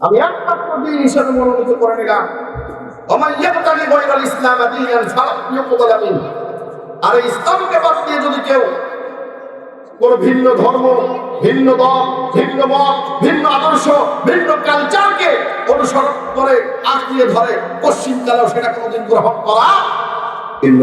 আমি একমাত্র দিন হিসেবে মনোনীত করে নিলাম। আমার ইয়াবতালি বৈরাল ইসলাম আদিয়ান সালাম ইয়কুবাল আমিন। আর ইসলামকে বাদ দিয়ে যদি কেউ কোন ভিন্ন ধর্ম, ভিন্ন দল, ভিন্ন মত, ভিন্ন আদর্শ, ভিন্ন কালচারকে অনুসরণ করে আঁকড়িয়ে ধরে পশ্চিমকালেও সেটা কোনোদিন গ্রহণ করা إن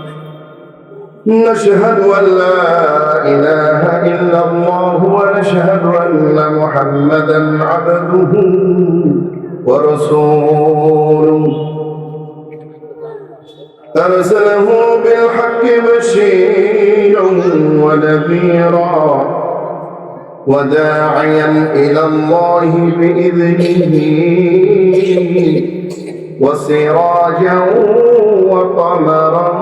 نشهد أن لا إله إلا الله ونشهد أن محمدا عبده ورسوله. أرسله بالحق بشيرا ونذيرا وداعيا إلى الله بإذنه وسراجا وقمرا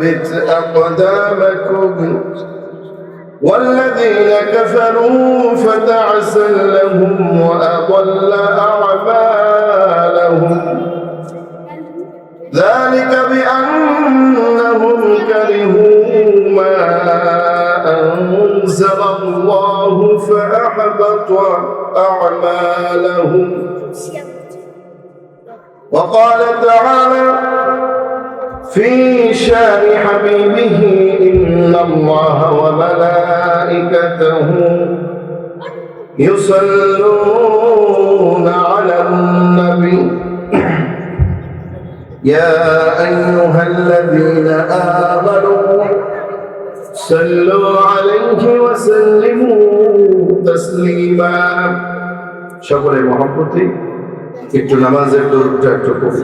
ويثبت أقدامكم. والذين كفروا فتعسا لهم وأضل أعمالهم. ذلك بأنهم كرهوا ما أنزل الله فأحبط أعمالهم. وقال تعالى في شان حبيبه إن الله وملائكته يصلون على النبي يا أيها الذين آمنوا صلوا عليه وسلموا تسليما সকলের মহব্বতে একটু নামাজের দরুদটা একটু পড়ি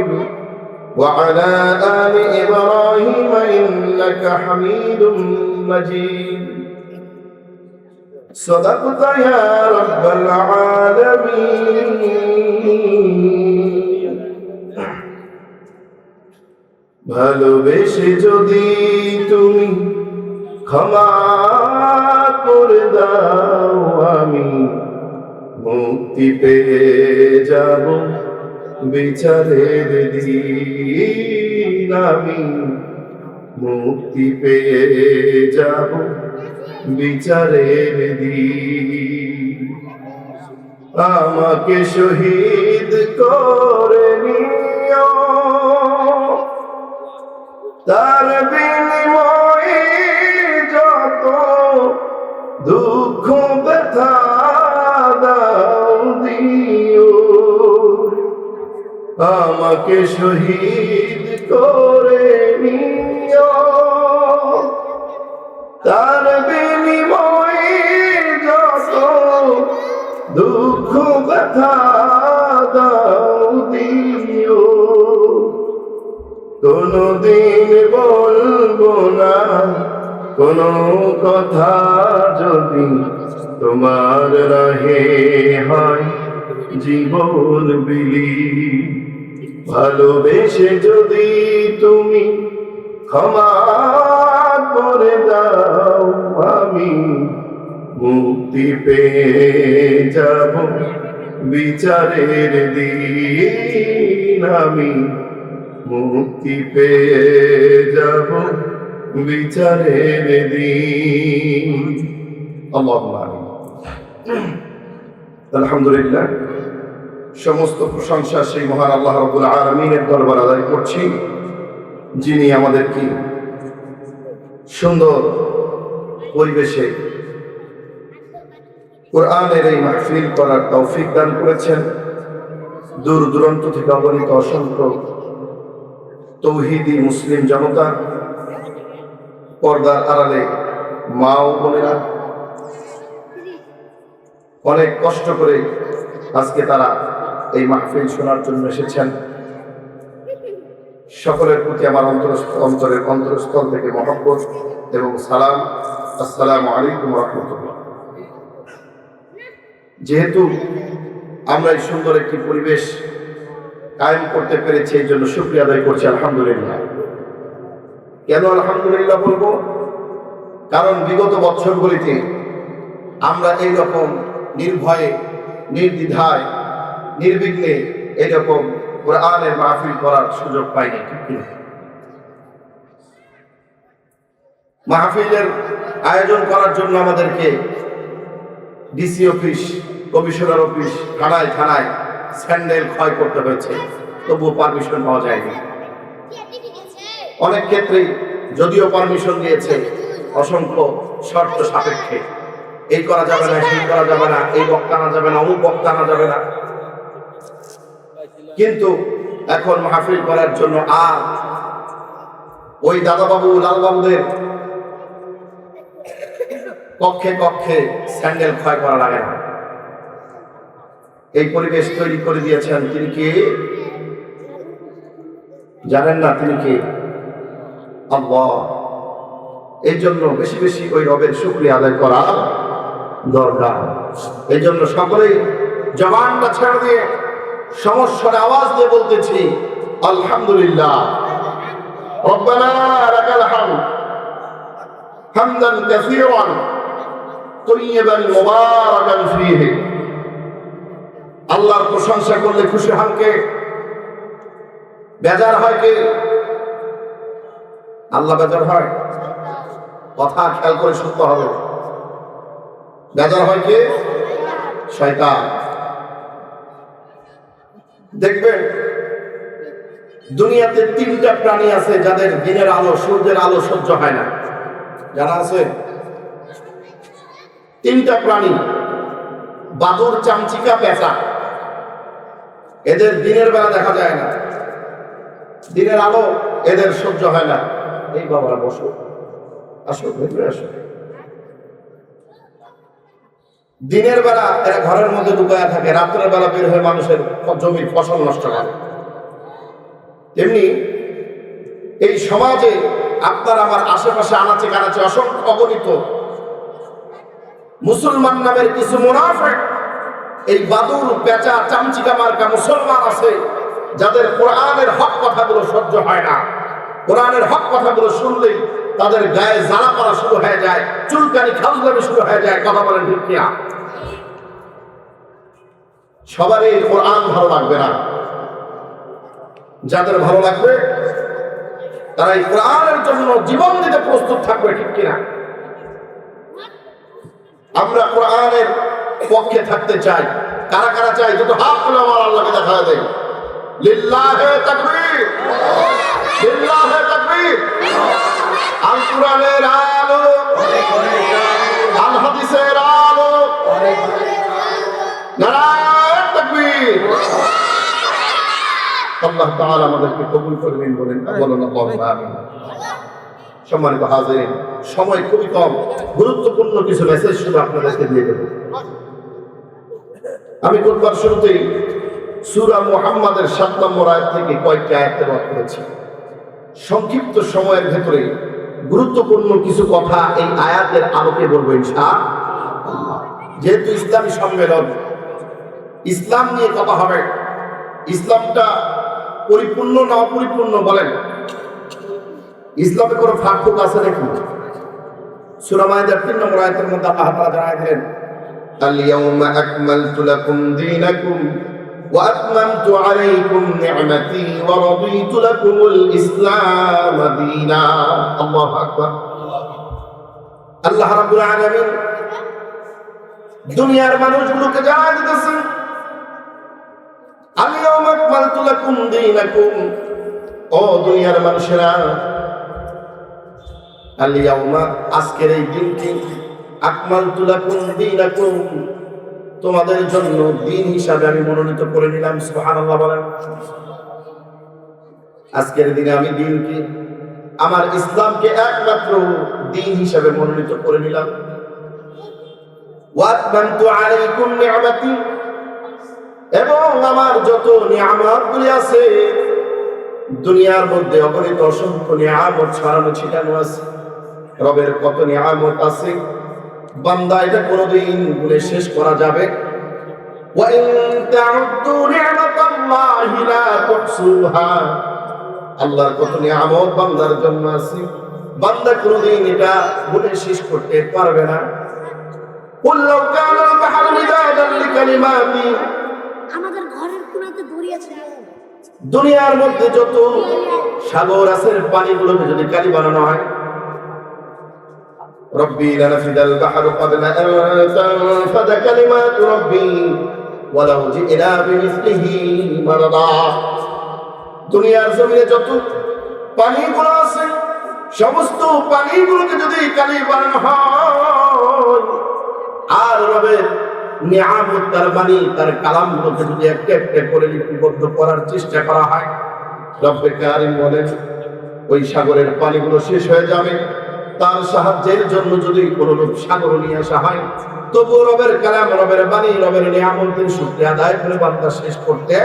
وعلى آل إبراهيم إنك حميد مجيد صدقت يا رب العالمين ভালোবেসে যদি তুমি ক্ষমা করে দাও আমি মুক্তি পেয়ে যাব বিচারের দিন আমি মুক্তি পেয়ে যাব। বিচারের দিন আমাকে শহীদ করে নিও। তার বিনিময়ে আমাকে শহীদ করে নিও। তার বিনিময়ে যত দুঃখ ব্যথা দাও দিও। কোনদিন বলব না, কোনো কথা যদি তোমার রহে হয়, জীবন বিলি ভালোবেসে যদি তুমি ক্ষমা করে দাও, আমি মুক্তি পেয়ে যাব। বিচারের দিন আমি মুক্তি পেয়ে যাব। বিচারের দিন। আমিন। আলহামদুলিল্লাহ। সমস্ত প্রশংসা সেই মহান আল্লাহ রবুল আলমিনের দরবার আদায় করছি, যিনি আমাদেরকে সুন্দর পরিবেশে কোরআনের এই মাহফিল করার তৌফিক দান করেছেন। দূর দূরান্ত থেকে অগণিত অসংখ্য তৌহিদি মুসলিম জনতা, পর্দার আড়ালে মা ও বোনেরা, অনেক কষ্ট করে আজকে তারা এই মাহফিল শোনার জন্য এসেছেন। সকলের প্রতি আমার অন্তর অন্তরের অন্তরস্থল থেকে মহব্বত এবং সালাম। আসসালামু আলাইকুম রহমতুল্লাহ। যেহেতু আমরা এই সুন্দর একটি পরিবেশ কায়েম করতে পেরেছি, এই জন্য শুক্রিয়া আদায় করছি, আলহামদুলিল্লাহ। কেন আলহামদুলিল্লাহ বলব? কারণ বিগত বছরগুলিতে আমরা এই রকম নির্ভয়ে, নির্দ্বিধায় নির্বিঘ্নে এরকম কোরআনের মাহফিল করার সুযোগ পাইনি মাহফিলের আয়োজন করার জন্য আমাদেরকে ডিসি অফিস, কমিশনার অফিস থানায় থানায় স্যান্ডেল ক্ষয় করতে হয়েছে, তবুও পারমিশন পাওয়া যায়নি। অনেক ক্ষেত্রেই যদিও পারমিশন দিয়েছে, অসংখ্য শর্ত সাপেক্ষে। এই করা যাবে না, সেই করা যাবে না, এই বক্তা আনা যাবে না, অমুক বক্তা আনা যাবে না। কিন্তু এখন মাহফিল করার জন্য আর ওই দাদাবাবু, লালবাবুদের কক্ষে কক্ষে স্যান্ডেল ক্ষয় করা লাগে না। এই পরিবেশ তৈরি করে দিয়েছেন তিনি কি? জানেন না তিনি কি? এই জন্য বেশি বেশি ওই রবের শুক্রিয়া আদায় করা দরকার। এই জন্য সকলেই জবানটা ছেড়ে দিয়ে সমস্যার আওয়াজ দিয়ে বলতেছি আলহামদুলিল্লাহ ربنا لك الحمد حمدا كثيرا طيبا مباركا فيه আল্লাহর প্রশংসা করলে খুশি হন কে বেজার হয় কে আল্লাহ বেজার হয় কথা খেয়াল করে শুনতে হবে বেজার হয় কে শয়তান দেখবেন, দুনিয়াতে তিনটা প্রাণী আছে যাদের দিনের আলো, সূর্যের আলো সহ্য হয় না। জানা আছে? তিনটা প্রাণী। বাদুর, চামচিকা পেঁচা এদের দিনের বেলা দেখা যায় না। দিনের আলো এদের সহ্য হয় না। এই বাবারা, বসো। আসো, ভেতরে আসো। দিনের বেলা এরা ঘরের মধ্যে ঢুকায় থাকে, রাত্রের বেলা বের হয়ে মানুষের জমির ফসল নষ্ট করে। তেমনি এই সমাজে আপনার আমার আশেপাশে আনাচে কানাচে অসংখ্য অগণিত মুসলমান নামের কিছু মুনাফেক, এই বাদুর, পেঁচা, চামচিকা মার্কা মুসলমান আছে, যাদের কোরআনের হক কথাগুলো সহ্য হয় না। কোরআনের হক কথাগুলো শুনলেই তাদের গায়ে জ্বালা পড়া শুরু হয়ে যায়, চুলকানি খাউজলামি শুরু হয়ে যায়, কথা বলেন ঠিক কিনা? সবারই কোরআন ভালো লাগবে না। যাদের ভালো লাগবে, তারা এই কোরআনের জন্য জীবন দিতে প্রস্তুত থাকবে ঠিক কিনা? আমরা কোরআনের পক্ষে থাকতে চাই। কারা কারা চাই? দুটো হাত তুলে আমার আল্লাহকে দেখা দেয় লিল্লাহে তাকবীর। লিল্লাহে তাকবীর। আমাদেরকে কবুল করবেন বলেন সম্মানিত সময় খুবই কম। গুরুত্বপূর্ণ কিছু মেসেজ শুধু আপনাদেরকে দিয়ে আমি খুতবার শুরুতেই সূরা মুহাম্মাদের সাত নম্বর আয়াত থেকে কয়েকটি আয়াত তেলাওয়াত করেছি। সংক্ষিপ্ত সময়ের ভেতরে গুরুত্বপূর্ণ কিছু কথা এই আয়াতের আলোকে বলব ইনশা যেহেতু ইসলামী সম্মেলন, ইসলাম নিয়ে কথা হবে। ইসলামটা পরিপূর্ণ না অপরিপূর্ণ বলেন? ইসলামে কোনো ফাঁক ফুক আছে নাকি? সুরামায়দের তিন নম্বর আয়াতের মধ্যে আল্লাহ তাআলা জানায় দিলেন وأتممت عليكم نعمتي ورضيت لكم الإسلام دينا الله أكبر আল্লাহ রাব্বুল আলামিন দুনিয়ার মানুষগুলোকে জানাই দিতেছেন আলিয়াউম আকমালতু লাকুম দীনাকুম ও দুনিয়ার মানুষেরা আলিয়াউমা আজকের এই দিনটি আকমালতু লাকুম দীনাকুম তোমাদের জন্য দিন হিসাবে আমি মনোনীত করে নিলাম আজকের দিনে আমি দিনকে, আমার ইসলামকে একমাত্র দিন হিসাবে মনোনীত করে নিলাম। এবং আমার যত আছে, দুনিয়ার মধ্যে অসংখ্য ছড়ানো ছিটানো আছে। রবের কত নিয়ামত আছে বান্দা এটা কোনোদিন বলে শেষ করা যাবে। আল্লাহর কত নিয়ামত বান্দার জন্য আছে। বান্দা কোনোদিন এটা বলে শেষ করতে পারবে না। আমাদের ঘরের কোনাতে দড়ি দুনিয়ার মধ্যে যত সাগর আছে পানিগুলোকে যদি কালি বানানো হয় ربي لنفد البحر قبل أن تنفد كلمات ربي ولو جئنا بمثله مددا দুনিয়ার জমিনে যত পানিগুলো আছে সমস্ত পানিগুলোকে যদি কালি বানানো হয় আর রবের নিয়ামত তার বাণী তার কালামগুলোকে যদি একটা একটা করে লিপিবদ্ধ করার চেষ্টা করা হয় রব্বে কারিম বলেন ওই সাগরের পানিগুলো শেষ হয়ে যাবে তার সাহায্যের জন্য যদি কোনো লোক সাগর নিয়ে আসা হয় তবু রবের কালাম, রবের বাণী, রবের নিয়ামতের সূত্রে আদায় করে বান্দা শেষ করতে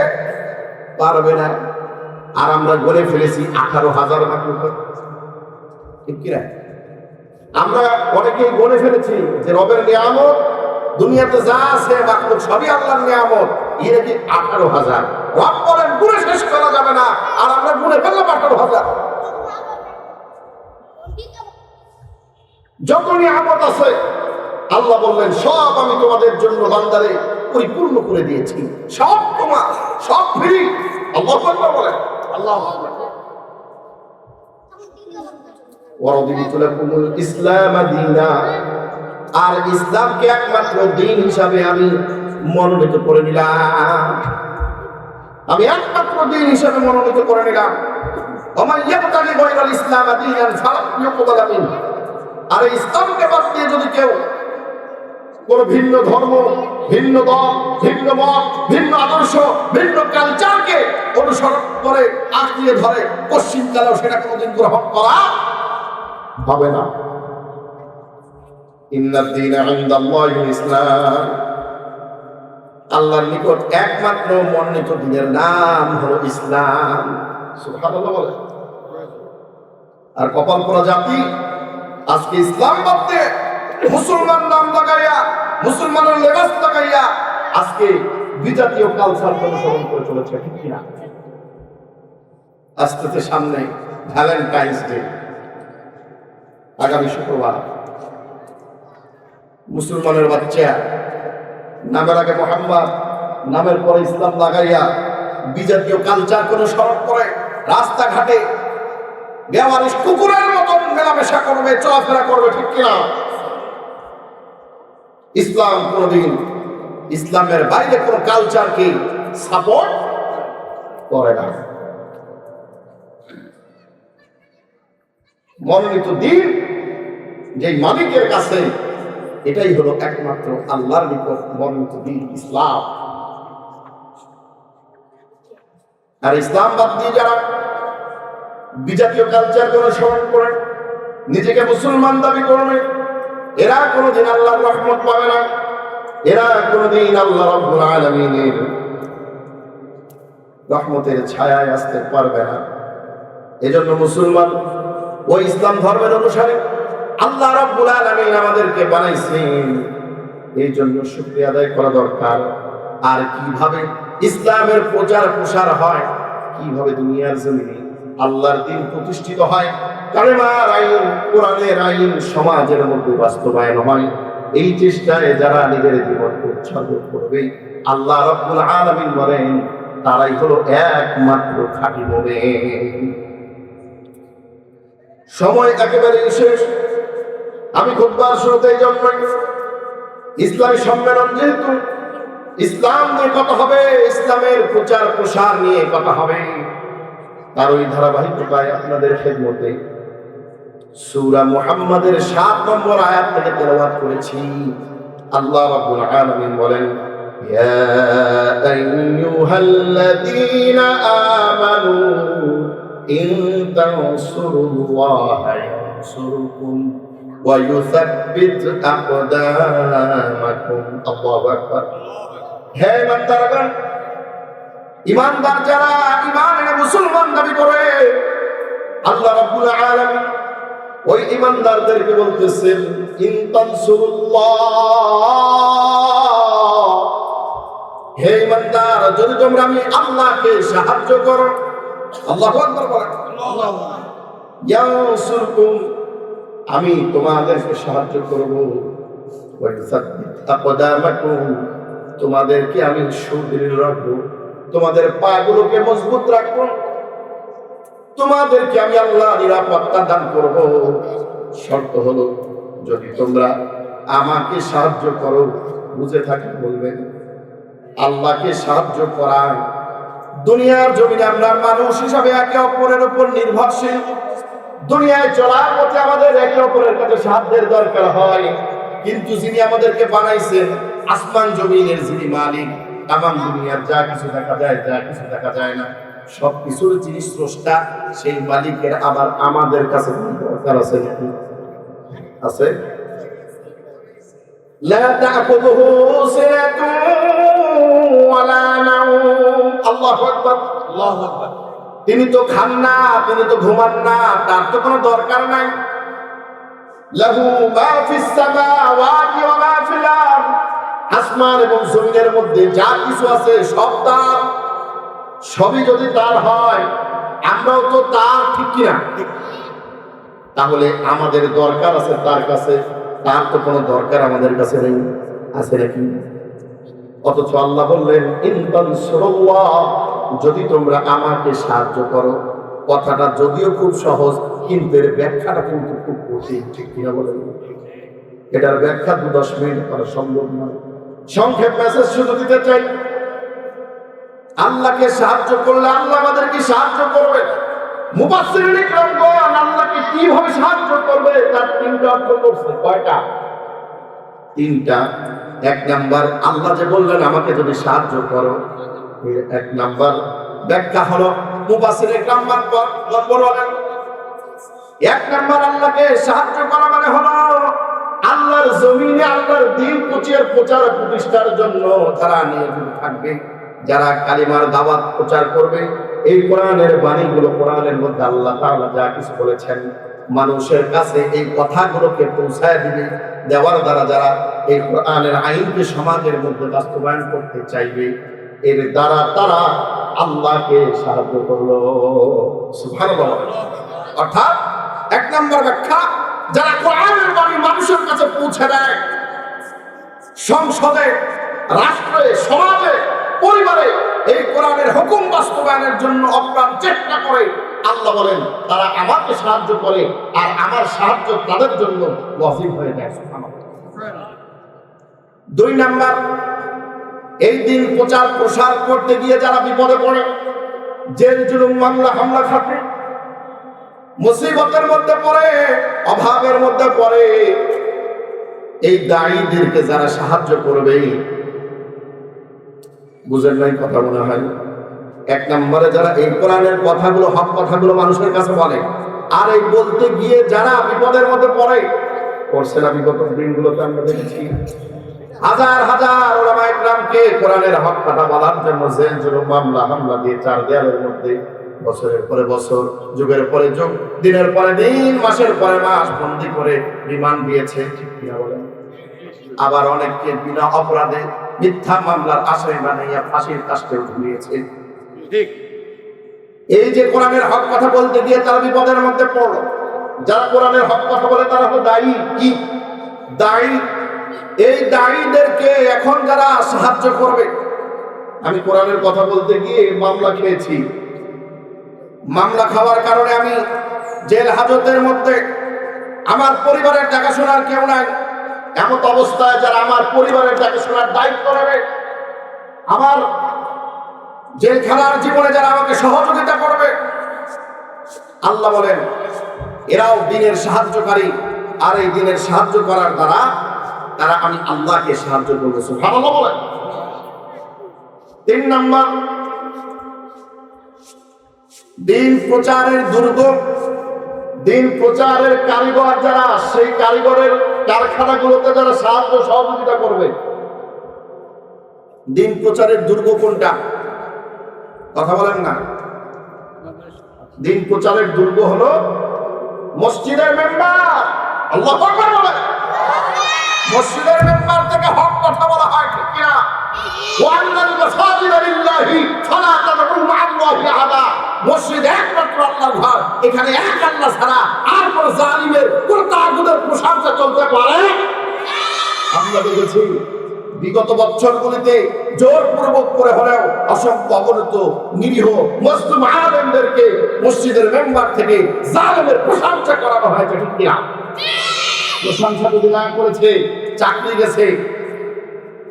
পারবে না। আর আমরা গড়ে ফেলেছি আঠারো হাজার ঠিক কিনা? আমরা অনেকেই গড়ে ফেলেছি যে রবের নিয়ামত, দুনিয়াতে যা আছে মাকলুক সবই আল্লাহর নিয়ামত এই নাকি আঠারো হাজার। রব বলেন, গুণে শেষ করা যাবে না। আর আমরা গুণে ফেললাম আঠারো হাজার। যত নিয়ামত আছে, আল্লাহ বললেন, সব আমি তোমাদের জন্য বান্দারে পরিপূর্ণ করে দিয়েছি। সব তোমার, সব ফ্রি আল্লাহ আল্লাহ ইসলাম আর ইসলামকে একমাত্র দিন হিসাবে আমি মনোনীত করে নিলাম। আমি একমাত্র দিন হিসাবে মনোনীত আমার গায়রাল ইসলাম ইউকবাল মিনহু আর এই ইসলামকে বাদ দিয়ে যদি কেউ কোন ভিন্ন ধর্ম, ভিন্ন দল, ভিন্ন মত, ভিন্ন আদর্শ, ভিন্ন কালচারকে অনুসরণ করে আঁকড়িয়ে ধরে পশ্চিমকালেও সেটা কোনোদিন গ্রহণ করা হবে না। আল্লাহর নিকট একমাত্র নাম হলো ইসলাম। আর কপাল পোড়া জাতি আজকে ইসলাম বাদে মুসলমান নাম লাগাইয়া, মুসলমানের লেবাস লাগাইয়া আজকে বিজাতীয় কালচার অনুসরণ করে চলেছে, ঠিক কিনা? আসতেছে সামনে ভ্যালেন্টাইন্স ডে আগামী শুক্রবার। মুসলমানের বাচ্চা, নামের আগে মোহাম্মদ, নামের পরে ইসলাম লাগাইয়া বিজাতীয় কালচার অনুসরণ করে রাস্তাঘাটে বেওয়ারিশ কুকুরের মতন মেলামেশা করবে, চলাফেরা করবে, ঠিক কিনা? ইসলাম কোনদিন, ইসলামের বাইরে কোন কালচারকে সাপোর্ট করে না? মনোনীত দিন যে মালিকের কাছে, এটাই হলো একমাত্র আল্লাহর নিকট মনোনীত দিন, ইসলাম। আর ইসলাম বাদ দিয়ে যারা বিজাতীয় কালচার অনুসরণ করে নিজেকে মুসলমান দাবি করবে। এরা কোনোদিন আল্লাহর রহমত পাবে না। এরা কোনোদিন আল্লাহ রব্বুল আলামিনের রহমতের ছায়ায় আসতে পারবে না। এজন্য মুসলমান ওই ইসলাম ধর্মের অনুসারে আল্লাহ রব্বুল আলামিন আমাদেরকে বানাইছেন। এই জন্য শুকরিয়া আদায় করা দরকার। আর কীভাবে ইসলামের প্রচার প্রসার হয়, কীভাবে দুনিয়ার জমিনে আল্লাহর দিন প্রতিষ্ঠিত হয়। কালেমার আইন, কোরআনের আইন, সমাজের মধ্যে বাস্তবায়ন হয়। এই চেষ্টায় যারা নিজের জীবন উৎসর্গ করবে, আল্লাহ রব্বুল আলামিন বলেন, তারাই হলো একমাত্র খাঁটি মুমিন। সময় একেবারে শেষ। আমি খুববার শুরুতে এই জন্যই ইসলামী সম্মেলন যেহেতু, ইসলাম নিয়ে কথা হবে, ইসলামের প্রচার প্রসার নিয়ে কথা হবে। তার ওই ধারাবাহিকতায় আপনাদের খেদমতে সুরা মুহাম্মাদের সাত নম্বর আয়াত থেকে তেলাবাদ করেছি। আল্লাহ রাব্বুল আলামিন বলেন, ইয়া আইয়ুহাল্লাযীনা আমানু ইন তানসুরুল্লাহ ইয়ানসুরকুম ওয়া ইউসাব্বিত আকদামাকুম। আল্লাহু আকবার। হে ইমানদার যারা ইমান এনে মুসলমান দাবি করে, আল্লাহ রাব্বুল আলামিন ওই ইমানদারদেরকে বলতেছেন, ইন তানসুরুল্লাহ। হে ইমানদার, যদি তোমরা আমি আল্লাহকে সাহায্য করো, আল্লাহু আকবার বলেন। ইয়ানসুরকুম, আমি তোমাদেরকে সাহায্য করব। ওয়া ইউসাব্বিত আকদামাকুম তোমাদেরকে আমি সুদৃঢ় রাখব। তোমাদের পাগুলোকে মজবুত রাখব। তোমাদেরকে আমি আল্লাহ নিরাপত্তা দান করব। শর্ত হলো, যদি তোমরা আমাকে সাহায্য করো, বুঝে থাকি বলবেন আল্লাহকে সাহায্য করা দুনিয়ার জমিনে আমরা মানুষ হিসাবে একে অপরের উপর নির্ভরশীল। দুনিয়ায় চলার পথে আমাদের একে অপরের কাছে সাহায্যের দরকার হয়। কিন্তু যিনি আমাদেরকে বানাইছেন, আসমান জমিনের যিনি মালিক তাম দুনিয়ার যা কিছু দেখা যায় যা কিছু দেখা যায় না সব কিছুর স্রষ্টা সেই মালিকের আবার আমাদের কাছে দরকার আছে আছে? তিনি তো খান না তিনি তো ঘুমান না তার তো কোনো দরকার নাই। লাহু মা ওয়া মা ফিল আরদ। আসমান এবং জমিনের মধ্যে যা কিছু আছে সব তার, সবই যদি তার হয়, আমরাও তো তার, ঠিক কিনা? তাহলে আমাদের দরকার আছে তার কাছে, তার তো কোনো দরকার আমাদের কাছে নেই, আছে নাকি? অথচ আল্লাহ বললেন যদি তোমরা আমাকে সাহায্য করো। কথাটা যদিও খুব সহজ, কিন্তু এর ব্যাখ্যাটা কিন্তু খুব কঠিন, ঠিক কিনা বলেন? এটার ব্যাখ্যা দু দশ মিনিট করা সম্ভব নয়। সংক্ষেপ মেসেজ শুধু দিতে চাই। আল্লাহকে সাহায্য করলে আল্লাহ আমাদেরকে সাহায্য আল্লাহকে কীভাবে সাহায্য করবে? তার তিনটা কয়টা? তিনটা। এক নাম্বার, আল্লাহ যে বললেন, আমাকে যদি সাহায্য করো। এক নাম্বার ব্যাখ্যা হলো বলেন। এক নাম্বার, আল্লাহকে সাহায্য করা মানে হলো আল্লাহর জমিনে আল্লাহর দিন প্রচার প্রচার প্রতিষ্ঠার জন্য তারা নিয়োজিত থাকবে। যারা কালিমার দাওয়াত প্রচার করবে, এই কোরআনের বাণীগুলো কোরআনের মধ্যে আল্লাহ তাআলা যা কিছু বলেছেন, মানুষের কাছে এই কথাগুলোকে পৌঁছায় দিবে, দেওয়ার দ্বারা যারা এই কোরআনের আইনকে সমাজের মধ্যে বাস্তবায়ন করতে চাইবে, এর দ্বারা তারা আল্লাহকে সাহায্য করল। সুবহানাল্লাহ। অর্থাৎ এক নম্বর ব্যাখ্যা যারা কোরআনের বাণী মানুষের কাছে পৌঁছে দেয়, সংসদে, রাষ্ট্রে, সমাজে, পরিবারে এই কোরআনের হুকুম বাস্তবায়নের জন্য অপ্রাণ চেষ্টা করে, আল্লাহ বলেন, তারা আমাকে সাহায্য করে আর আমার সাহায্য তাদের জন্য ওয়াজিব হয়ে যায় দুই নাম্বার, এই দিন প্রচার প্রসার করতে গিয়ে যারা বিপদে পড়ে জেল জুলুম মামলা হামলা খাটে মুসিবতের মধ্যে পড়ে, অভাবের মধ্যে পড়ে। এই দায়ীদেরকে যারা সাহায্য করবে, বুঝেন নাই কথা মনে হয়? এক নম্বরে যারা এই কোরআনের কথাগুলো, হক কথাগুলো মানুষের কাছে বলে, আর এই বলতে গিয়ে যারা বিপদের মধ্যে পড়ে, পড়ছে না বিগত দিনগুলোতে আমরা দেখেছি। হাজার হাজার ওলামা ইকরামকে কোরআনের হক কথা বলার জন্য জেল জুলুম মামলা, হামলা দিয়ে চার দেয়ালের মধ্যে বছরের পরে বছর যুগের পরে যুগ দিনের পরে দিন মাসের পরে মাস বন্দি করে বিমান দিয়েছে। আবার অনেককে বিনা অপরাধে মিথ্যা মামলার আশ্রয় বানাইয়া ফাঁসির ঝুলিয়েছে ঠিক। এই যে কোরআনের হক কথা বলতে গিয়ে তারা বিপদের মধ্যে পড়ল। যারা কোরআনের হক কথা বলে তারা হলো দায়ী। কি? দায়ী। এই দায়ীদেরকে এখন যারা সাহায্য করবে। আমি কোরআনের কথা বলতে গিয়ে মামলা খেয়েছি। মামলা খাওয়ার কারণে আমি জেল হাজতের মধ্যে আমার পরিবারের দেখাশোনার কেউ নাই। এমত অবস্থায় যারা আমার পরিবারের দেখাশোনার দায়িত্ব নেবে, আমার জেলখানার জীবনে যারা আমাকে সহযোগিতা করবে, আল্লাহ বলেন, এরাও দিনের সাহায্যকারী, আর এই দিনের সাহায্য করার দ্বারা তারা আমি আল্লাহকে সাহায্য করব, সুবহানাল্লাহ বলেন। তিন নম্বর দিন প্রচারের দুর্গ দিন প্রচারের কারিগর যারা, সেই কারিগরের কারখানাগুলোতে যারা সাহায্য সহযোগিতা করবে। দিন প্রচারের দুর্গ কোনটা? কথা বলেন না। দিন প্রচারের দুর্গ হলো মসজিদের মেম্বার। আল্লাহ মসজিদের মেম্বার থেকে হক কথা বলা হয়, ঠিক ওয়ান্নাল এখানে ছাড়া আর প্রশংসা পারে? বিগত বছরগুলিতে জোরপূর্বক করে হলেও অসংখ্য অবনত নিরীহ মুসলিম আলেমদেরকে মসজিদের মেম্বার থেকে জালেমের প্রশংসা করানো হয়েছে প্রশংসা যদি না করেছে, চাকরি গেছে।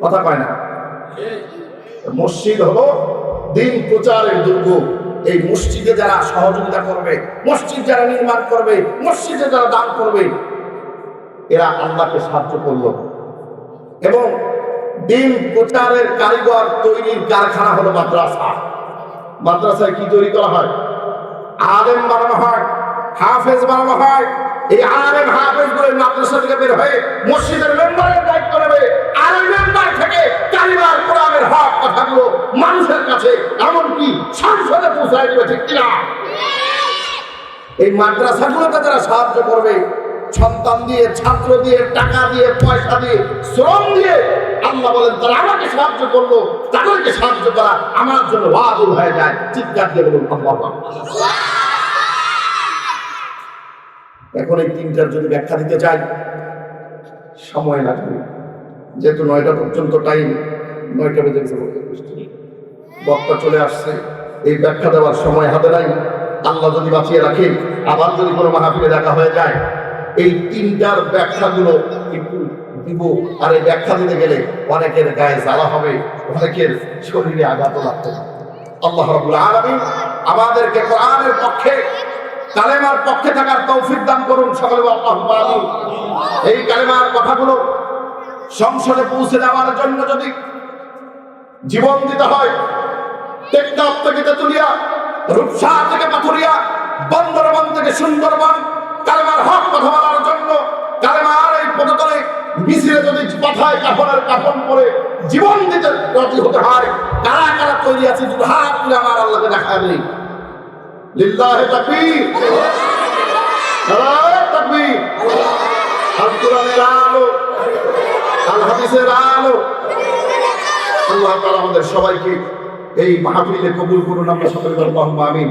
কথা পায় না। মসজিদ হলো দিন প্রচারের দুর্গ। এই মসজিদে যারা সহযোগিতা করবে, মসজিদ যারা নির্মাণ করবে, মসজিদে যারা দান করবে, এরা আল্লাহকে সাহায্য করল। এবং দিন প্রচারের কারিগর তৈরির কারখানা হলো মাদ্রাসা। মাদ্রাসায় কি তৈরি করা হয়? আলেম বানানো হয়, হাফেজ বানানো হয় এই আলেম হাফেজগুলো মাদ্রাসা থেকে বের হয়ে মসজিদের মেম্বারের দায়িত্ব নেবে। আর মেম্বার থেকে কালিমার কোরআনের হক কথাগুলো মানুষের কাছে এমনকি সংসদে পৌঁছায় দেবে, ঠিক কিনা? এই মাদ্রাসাগুলোকে যারা সাহায্য করবে, সন্তান দিয়ে, ছাত্র দিয়ে, টাকা দিয়ে, পয়সা দিয়ে, শ্রম দিয়ে, আল্লাহ বলেন, তারা আমাকে সাহায্য করল, তাদেরকে সাহায্য করা আমার জন্য ওয়াজিব হয়ে যায়। চিৎকার দিয়ে বলুন, আল্লাহু। এখন এই তিনটার যদি ব্যাখ্যা দিতে চাই সময় লাগবে। যেহেতু নয়টা পর্যন্ত টাইম নয়টা বেজে বক্তা চলে আসছে। এই ব্যাখ্যা দেওয়ার সময় হাতে নাই। আল্লাহ যদি বাঁচিয়ে রাখে, আবার যদি কোনো মাহফিলে দেখা হয়ে যায়, এই তিনটার ব্যাখ্যাগুলো একটু দিব। আর এই ব্যাখ্যা দিতে গেলে অনেকের গায়ে জ্বালা হবে, অনেকের শরীরে আঘাত লাগতে। আল্লাহ রাব্বুল আলামিন আমাদেরকে কোরআনের পক্ষে কালেমার পক্ষে থাকার তৌফিক দান করুন সকলে এই কালেমার কথাগুলো সংসদে পৌঁছে দেওয়ার জন্য যদি জীবন দিতে হয় টেকনাফ থেকে তেতুলিয়া, রূপসা থেকে পাথুরিয়া, বন্দরবন থেকে সুন্দরবন, কালেমার হক কথা বলার জন্য কালেমার এই পদতলে মিছিলে যদি পাঠায় কাফনের কাফন করে জীবন দিতে রাজি হতে হয়, কারা কারা তৈরি আছে যদি হাত আমার আল্লাহকে দেখা নেই লিল্লাহে আল আমাদের সবাইকে এই মাহফিলে কবুল করুন। আমরা সকলে বলব আমিন।